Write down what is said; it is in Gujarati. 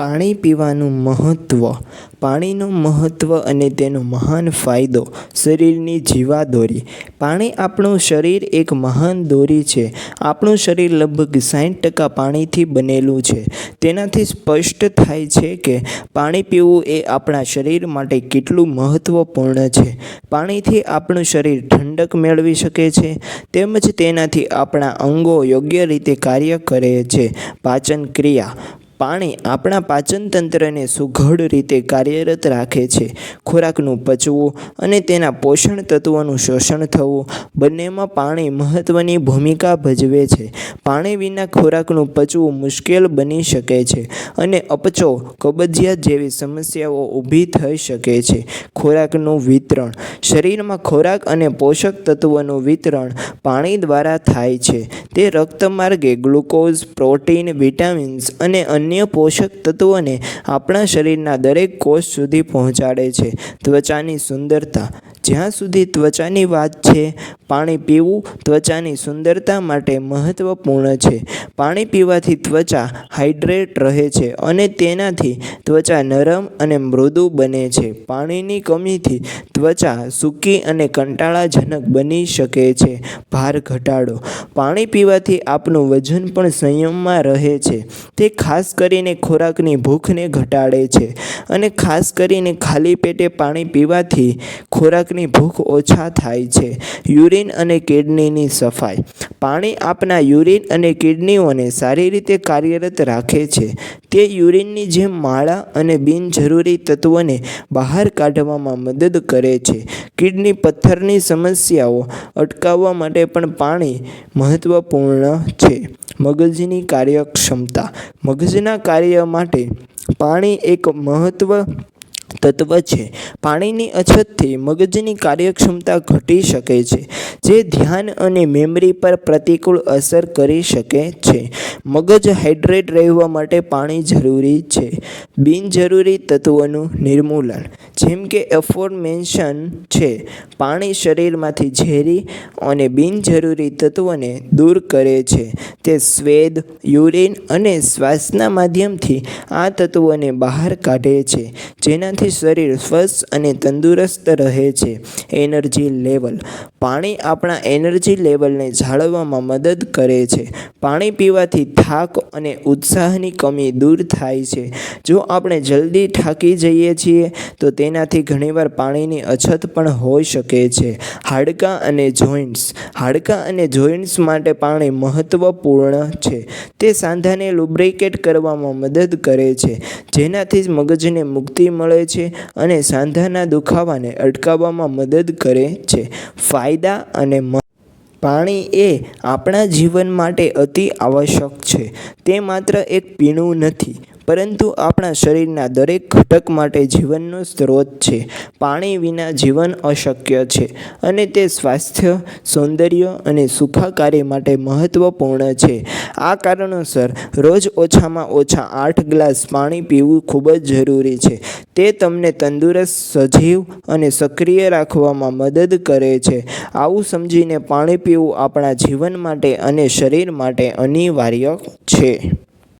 પાણી પીવાનું મહત્ત્વ પાણીનું મહત્ત્વ અને તેનો મહાન ફાયદો શરીરની જીવાદોરી. પાણી આપણું શરીર એક મહાન દોરી છે. આપણું શરીર લગભગ સાઠ ટકા પાણીથી બનેલું છે. તેનાથી સ્પષ્ટ થાય છે કે પાણી પીવું એ આપણા શરીર માટે કેટલું મહત્ત્વપૂર્ણ છે. પાણીથી આપણું શરીર ઠંડક મેળવી શકે છે, તેમજ તેનાથી આપણા અંગો યોગ્ય રીતે કાર્ય કરે છે. પાચન ક્રિયા. પાણી આપણા પાચન તંત્રને સુઘડ રીતે કાર્યરત રાખે છે. ખોરાકનું પચવું અને તેના પોષણ તત્વોનું શોષણ થવું બંનેમાં પાણી મહત્ત્વની ભૂમિકા ભજવે છે. પાણી વિના ખોરાકનું પચવું મુશ્કેલ બની શકે છે અને અપચો કબજિયાત જેવી સમસ્યાઓ ઊભી થઈ શકે છે. ખોરાકનું વિતરણ. શરીરમાં ખોરાક અને પોષક તત્વોનું વિતરણ પાણી દ્વારા થાય છે. તે રક્તમાર્ગે ગ્લુકોઝ, પ્રોટીન, વિટામિન્સ અને અન્ય પોષક તત્વોને આપણા શરીરના દરેક કોષ સુધી પહોંચાડે છે. ત્વચાની સુંદરતા જ્યાં સુધી ત્વચાની વાત છે, પાણી પીવું ત્વચાની સુંદરતા માટે મહત્ત્વપૂર્ણ છે. પાણી પીવાથી ત્વચા હાઇડ્રેટ રહે છે અને તેનાથી ત્વચા નરમ અને મૃદુ બને છે. પાણીની કમીથી ત્વચા સૂકી અને કંટાળાજનક બની શકે છે. ભાર ઘટાડો. પાણી પીવાથી આપનું વજન પણ સંયમમાં રહે છે. તે ખાસ કરીને ખોરાકની ભૂખને ઘટાડે છે અને ખાસ કરીને ખાલી પેટે પાણી પીવાથી ખોરાકની ભૂખ ઓછા થાય છે. યુરિન અને કિડનીની સફાઈ. પાણી આપના યુરિન અને કિડનીઓને સારી રીતે કાર્યરત રાખે છે. તે યુરિનની જેમ માળા અને બિનજરૂરી તત્વોને બહાર કાઢવામાં મદદ કરે છે. કિડની પથ્થરની સમસ્યાઓ અટકાવવા માટે પણ પાણી મહત્વપૂર્ણ છે. મગજની કાર્યક્ષમતા. મગજના કાર્ય માટે પાણી એક મહત્ત્વ તત્વ છે. પાણીની અછતથી મગજની કાર્યક્ષમતા ઘટી શકે છે, જે ધ્યાન અને મેમરી પર પ્રતિકૂળ અસર કરી શકે છે. મગજ હાઇડ્રેટ રહેવા માટે પાણી જરૂરી છે. બિનજરૂરી તત્વોનું નિર્મૂલન, જેમ કે એફોર્મેન્શન છે, પાણી શરીરમાંથી ઝેરી અને બિનજરૂરી તત્વોને દૂર કરે છે. તે સ્વેદ, યુરિન અને શ્વાસના માધ્યમથી આ તત્વોને બહાર કાઢે છે જેનાથી શરીર સ્વસ્થ અને તંદુરસ્ત રહે છે. એનર્જી લેવલ પાણી આપણા એનર્જી લેવલને જાળવવામાં મદદ કરે છે. પાણી પીવાથી થાક અને ઉત્સાહની કમી દૂર થાય છે. જો આપણે જલ્દી થાકી જઈએ છીએ તો તેનાથી ઘણીવાર પાણીની અછત પણ હોઈ શકે છે. હાડકાં અને જોઇન્ટ્સ હાડકાં અને જોઇન્ટ્સ માટે પાણી મહત્ત્વપૂર્ણ છે. તે સાંધાને લુબ્રિકેટ કરવામાં મદદ કરે છે. જેનાથી મગજને મુક્તિ મળે છે અને સાંધાના દુખાવાને અટકાવવામાં મદદ કરે છે. ફાયદા અને પાણી એ આપણા જીવન માટે અતિ આવશ્યક છે. તે માત્ર એક પીણું નથી પરંતુ આપણા શરીરના દરેક ઘટક માટે જીવનનો સ્ત્રોત છે. પાણી વિના જીવન અશક્ય છે અને તે સ્વાસ્થ્ય, સૌંદર્ય અને સુખાકારી માટે મહત્ત્વપૂર્ણ છે. આ કારણોસર રોજ ઓછામાં ઓછા આઠ ગ્લાસ પાણી પીવું ખૂબ જ જરૂરી છે. તે તમને તંદુરસ્ત, સજીવ અને સક્રિય રાખવામાં મદદ કરે છે. આવું સમજીને પાણી પીવું આપણા જીવન માટે અને શરીર માટે અનિવાર્ય છે.